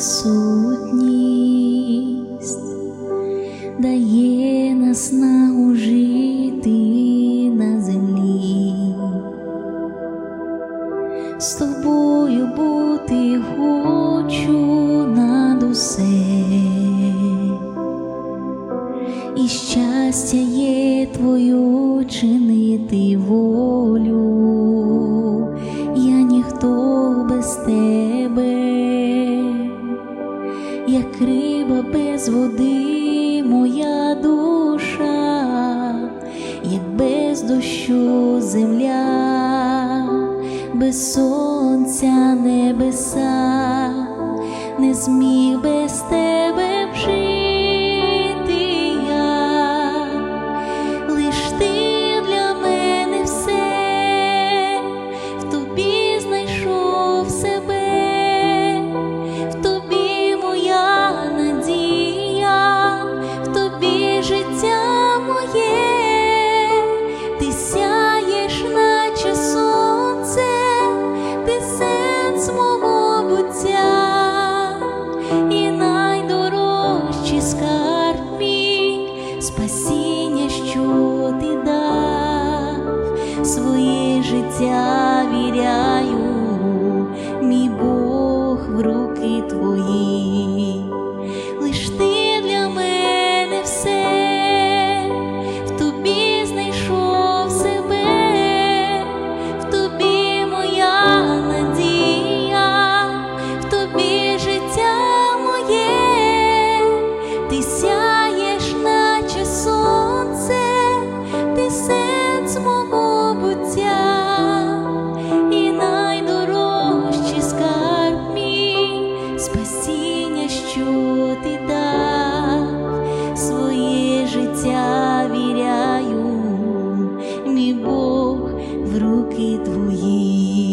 присутність дає наснагу жити на землі. З тобою бути хочу над усе, і щастя є твою чинити волю, я ніхто без тебе, як риба без води, моя душа, як без дощу земля, без сонця небеса, не зміг без тебе б що ти дав, своє життя віряю, мій Бог в руки твої, спасіння, що ти дав, своє життя віряю, мій Бог в руки твої.